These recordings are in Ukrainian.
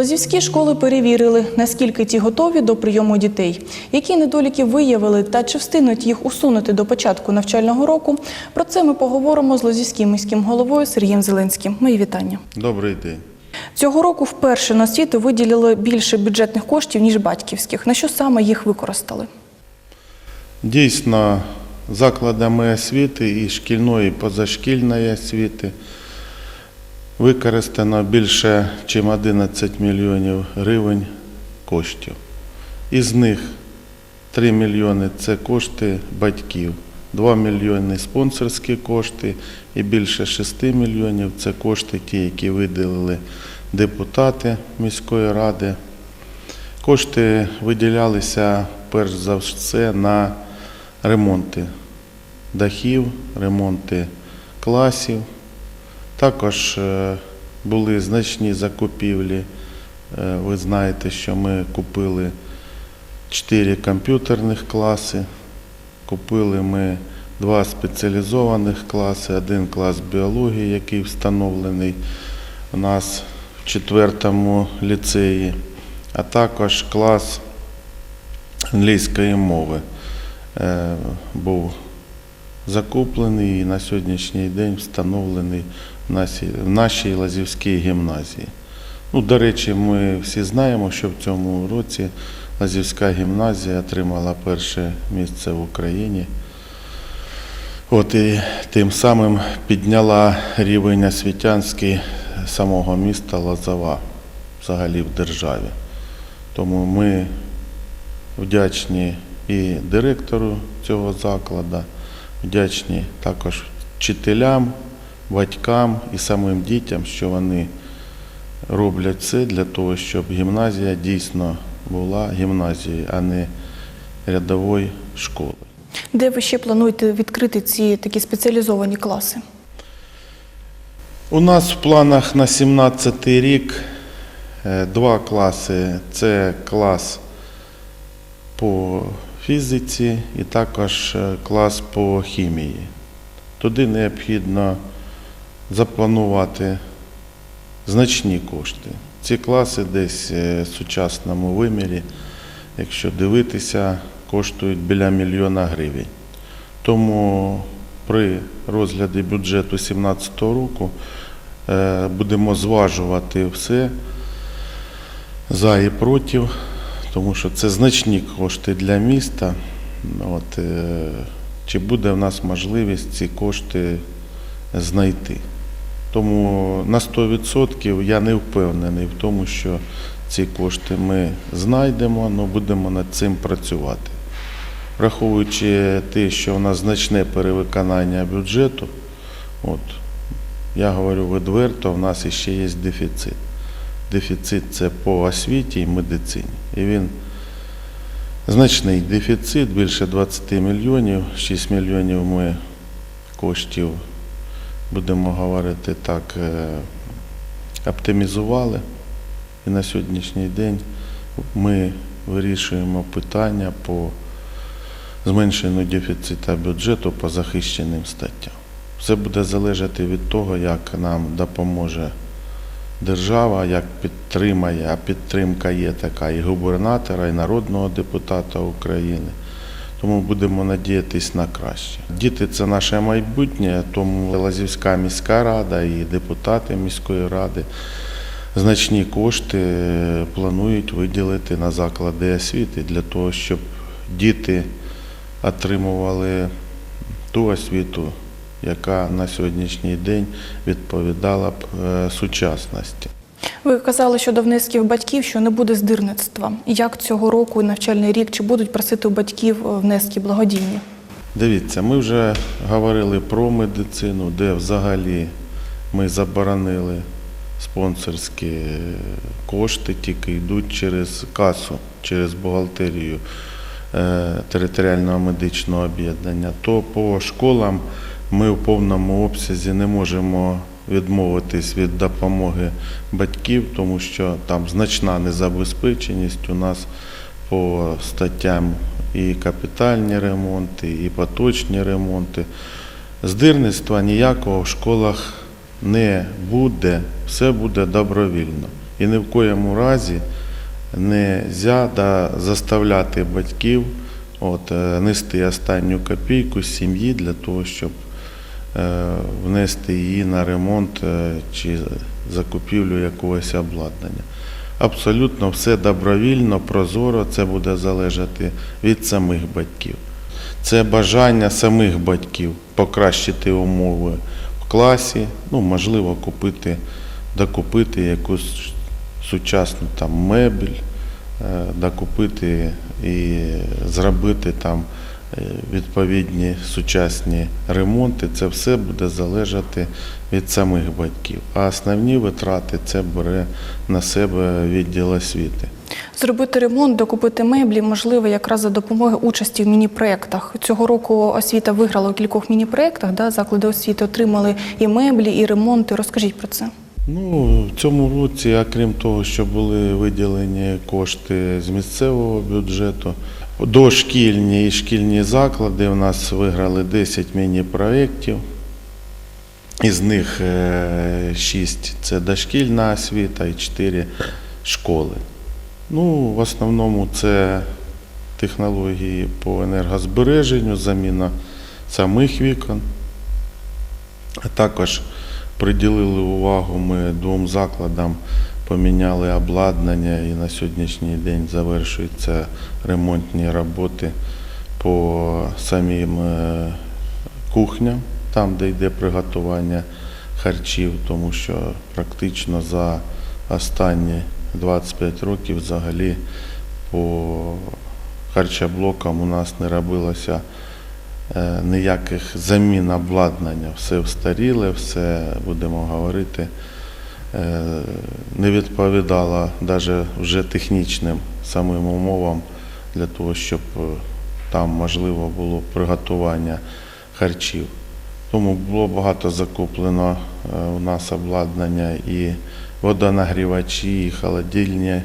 Лозівські школи перевірили, наскільки ті готові до прийому дітей, які недоліки виявили та чи встигнуть їх усунути до початку навчального року. Про це ми поговоримо з Лозівським міським головою Сергієм Зеленським. Мої вітання. Добрий день. Цього року вперше на освіту виділили більше бюджетних коштів ніж батьківських. На що саме їх використали? Дійсно, закладами освіти і шкільної, і позашкільної освіти використано більше, ніж 11 мільйонів гривень коштів. Із них 3 мільйони це кошти батьків, 2 мільйони спонсорські кошти і більше 6 мільйонів це кошти ті, які виділили депутати міської ради. Кошти виділялися перш за все на ремонти дахів, ремонти класів. Також е, були значні закупівлі. Е, Ви знаєте, що ми купили 4 комп'ютерних класи, купили ми два спеціалізованих класи, один клас біології, який встановлений у нас в четвертому ліцеї, а також клас англійської мови. Е, був закуплений і на сьогоднішній день встановлений в нашій, Лазівській гімназії. Ну, до речі, ми всі знаємо, що в цьому році Лазівська гімназія отримала перше місце в Україні. От і тим самим підняла рівень освітянський самого міста Лозова взагалі в державі. Тому ми вдячні і директору цього закладу, вдячні також вчителям, батькам і самим дітям, що вони роблять все для того, щоб гімназія дійсно була гімназією, а не рядовою школою. Де ви ще плануєте відкрити ці такі спеціалізовані класи? У нас в планах на 17 рік е, два класи. Це клас по фізиці і також е, клас по хімії. Туди необхідно запланувати значні кошти. Ці класи десь е, в сучасному вимірі, якщо дивитися, коштують біля мільйона гривень. Тому при розгляді бюджету 2017 року е, будемо зважувати все за і проти, тому що це значні кошти для міста. От, е, чи буде в нас можливість ці кошти знайти? Тому на 100% я не впевнений в тому, що ці кошти ми знайдемо, але будемо над цим працювати. Враховуючи те, що в нас значне перевиконання бюджету, от, я говорю відверто, в нас ще є дефіцит. Дефіцит це по освіті і медицині. І він значний дефіцит, більше 20 мільйонів, 6 мільйонів ми коштів, будемо говорити так, е, оптимізували. І на сьогоднішній день ми вирішуємо питання по зменшенню дефіциту бюджету по захищеним статтям. Все буде залежати від того, як нам допоможе держава, як підтримає, а підтримка є така і губернатора, і народного депутата України. Тому будемо надіятись на краще. Діти це наше майбутнє, тому Лазівська міська рада і депутати міської ради значні кошти планують виділити на заклади освіти для того, щоб діти отримували ту освіту, яка на сьогоднішній день відповідала б е, сучасності. Ви казали щодо внесків батьків, що не буде здирництва. Як цього року і навчальний рік чи будуть просити у батьків е, внески благодійні? Дивіться, ми вже говорили про медицину, де взагалі ми заборонили спонсорські е, кошти, тільки йдуть через касу, через бухгалтерію е, територіального медичного об'єднання. То по школам ми в повному обсязі не можемо відмовитись від допомоги батьків, тому що там значна незабезпеченість у нас по статтям і капітальні ремонти, і поточні ремонти. Здирництва ніякого в школах не буде, все буде добровільно. І ні в коєму разі не можна заставляти батьків от, е, нести останню копійку з сім'ї для того, щоб внести її на ремонт е, чи закупівлю якогось обладнання. Абсолютно все добровільно, прозоро, це буде залежати від самих батьків. Це бажання самих батьків покращити умови в класі, ну, можливо, купити, докупити якусь сучасну там мебель, е, докупити і зробити там е, відповідні сучасні ремонти. Це все буде залежати від самих батьків. А основні витрати це бере на себе відділ освіти. Зробити ремонт, докупити меблі можливо якраз за допомогою участі в міні-проєктах. Цього року освіта виграла у кількох міні-проєктах. Да? Заклади освіти отримали і меблі, і ремонти. Розкажіть про це. Ну, в цьому році, окрім того, що були виділені кошти з місцевого бюджету, дошкільні і шкільні заклади у нас виграли 10 міні-проєктів. Із них 6 це дошкільна освіта і 4 школи. Ну, в основному це технології по енергозбереженню, заміна самих вікон, також приділили увагу ми двом закладам, поміняли обладнання і на сьогоднішній день завершуються ремонтні роботи по самим е, кухням, там, де йде приготування харчів, тому що практично за останні 25 років взагалі по харчоблокам у нас не робилося е, ніяких замін обладнання. Все встаріле, все, будемо говорити, не відповідало навіть вже технічним самим умовам для того, щоб е, там можливо було приготування харчів. Тому було багато закуплено е, у нас обладнання і водонагрівачі, і холодильні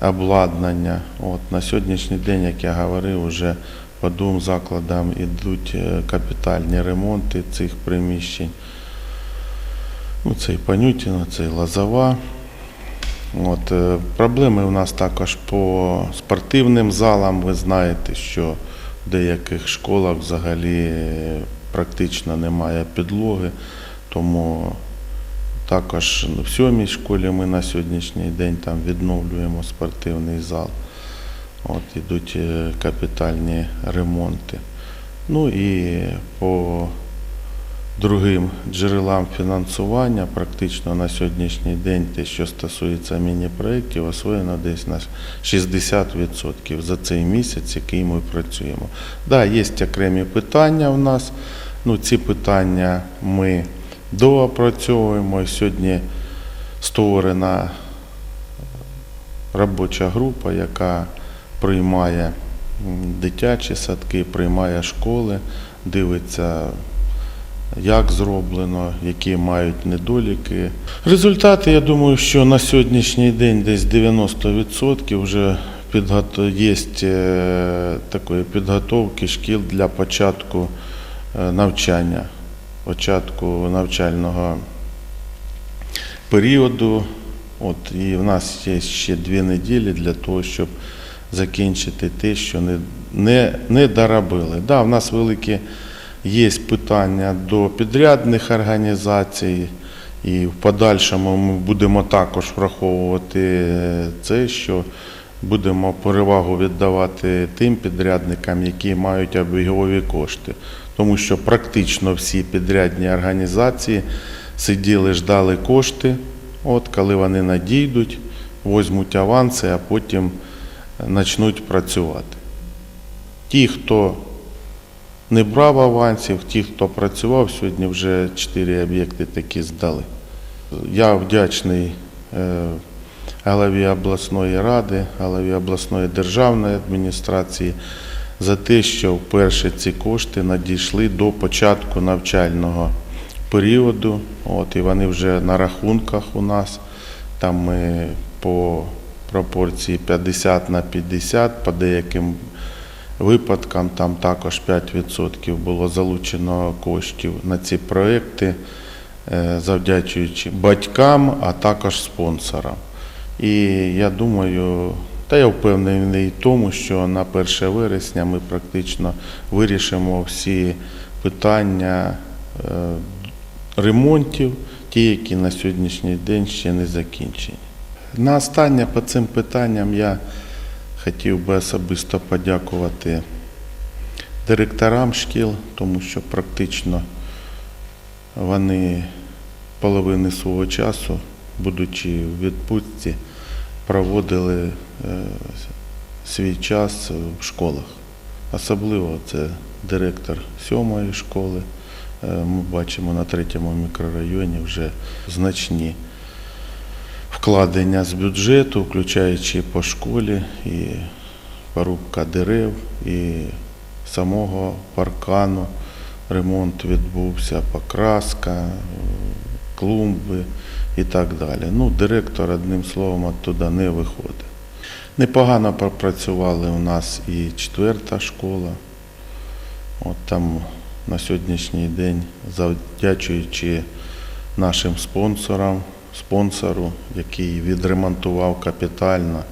обладнання. От, на сьогоднішній день, як я говорив, вже по двом закладам йдуть е, капітальні ремонти цих приміщень. Ну, це і Панютіна, це і Лозова. От, е, проблеми у нас також по спортивним залам. Ви знаєте, що в деяких школах взагалі е, практично немає підлоги, тому також в сьомій школі ми на сьогоднішній день там відновлюємо спортивний зал. От ідуть е, капітальні ремонти. Ну і по другим джерелам фінансування практично на сьогоднішній день те, що стосується міні-проєктів, освоєно десь на 60% за цей місяць, який ми працюємо. Так, є окремі питання у нас. Ну, ці питання ми доопрацьовуємо. Сьогодні створена робоча група, яка приймає дитячі садки, приймає школи, дивиться, як зроблено, які мають недоліки. Результати, я думаю, що на сьогоднішній день десь 90% вже є е, такої підготовки шкіл для початку е, навчання, початку навчального періоду. От, і в нас є ще дві неділі для того, щоб закінчити те, що не, не, не доробили. Да, в нас великі є питання до підрядних організацій, і в подальшому ми будемо також враховувати е, це, що будемо перевагу віддавати тим підрядникам, які мають обігові кошти. Тому що практично всі підрядні організації сиділи, ждали кошти, от коли вони надійдуть, візьмуть аванси, а потім почнуть працювати. Ті, хто не брав авансів, ті, хто працював, сьогодні вже чотири об'єкти такі здали. Я вдячний е, голові обласної ради, голові обласної державної адміністрації за те, що вперше ці кошти надійшли до початку навчального періоду. От, і вони вже на рахунках у нас. Там ми по пропорції 50 на 50, по деяким випадкам там також 5% було залучено коштів на ці проекти, е, завдячуючи батькам, а також спонсорам. І я думаю, та я впевнений в тому, що на 1 вересня ми практично вирішимо всі питання е, ремонтів, ті, які на сьогоднішній день ще не закінчені. На останнє по цим питанням я хотів би особисто подякувати директорам шкіл, тому що практично вони половини свого часу, будучи в відпустці, проводили е, свій час в школах. Особливо це директор сьомої школи. Е, Ми бачимо на третьому мікрорайоні вже значні вкладення з бюджету, включаючи по школі і порубка дерев, і самого паркану. Ремонт відбувся, покраска, клумби і так далі. Ну, директор, одним словом, оттуда не виходить. Непогано попрацювали у нас і четверта школа. От там на сьогоднішній день, завдячуючи нашим спонсорам, спонсору, який відремонтував капітально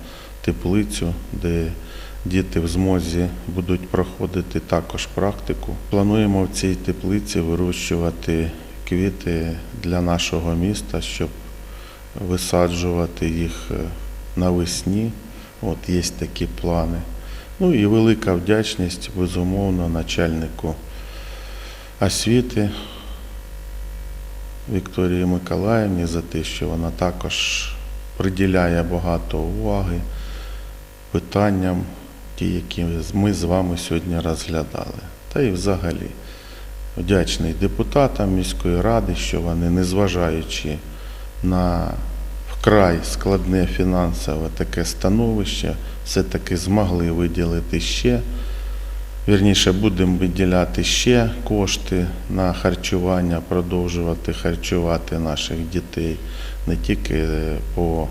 теплицю, де діти в змозі будуть проходити також практику. Плануємо в цій теплиці вирощувати квіти для нашого міста, щоб висаджувати їх е, навесні. От є такі плани. Ну і велика вдячність, безумовно, начальнику освіти Вікторії Миколаївні за те, що вона також приділяє багато уваги питанням, ті, які ми з вами сьогодні розглядали. Та і взагалі вдячний депутатам міської ради, що вони, незважаючи на вкрай складне фінансове таке становище, все-таки змогли виділити ще. Вірніше, будемо виділяти ще кошти на харчування, продовжувати харчувати наших дітей не тільки е, по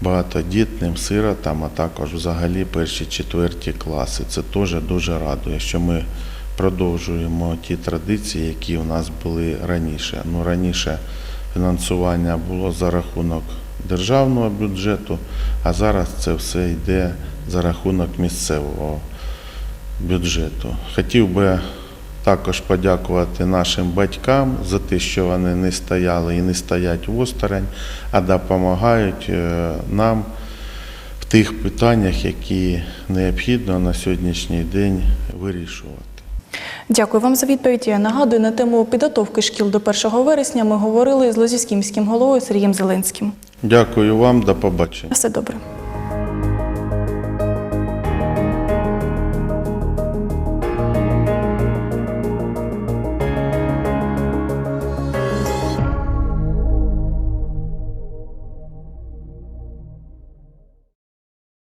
багатодітним сиротам, а також взагалі перші четверті класи. Це теж дуже радує, що ми продовжуємо ті традиції, які у нас були раніше. Ну, раніше фінансування було за рахунок державного бюджету, а зараз це все йде за рахунок місцевого бюджету. Хотів би також подякувати нашим батькам за те, що вони не стояли і не стоять осторонь, а допомагають е, нам в тих питаннях, які необхідно на сьогоднішній день вирішувати. Дякую вам за відповідь. Я нагадую, на тему підготовки шкіл до 1 вересня ми говорили з Лозівським міським головою Сергієм Зеленським. Дякую вам, до побачення. Все добре.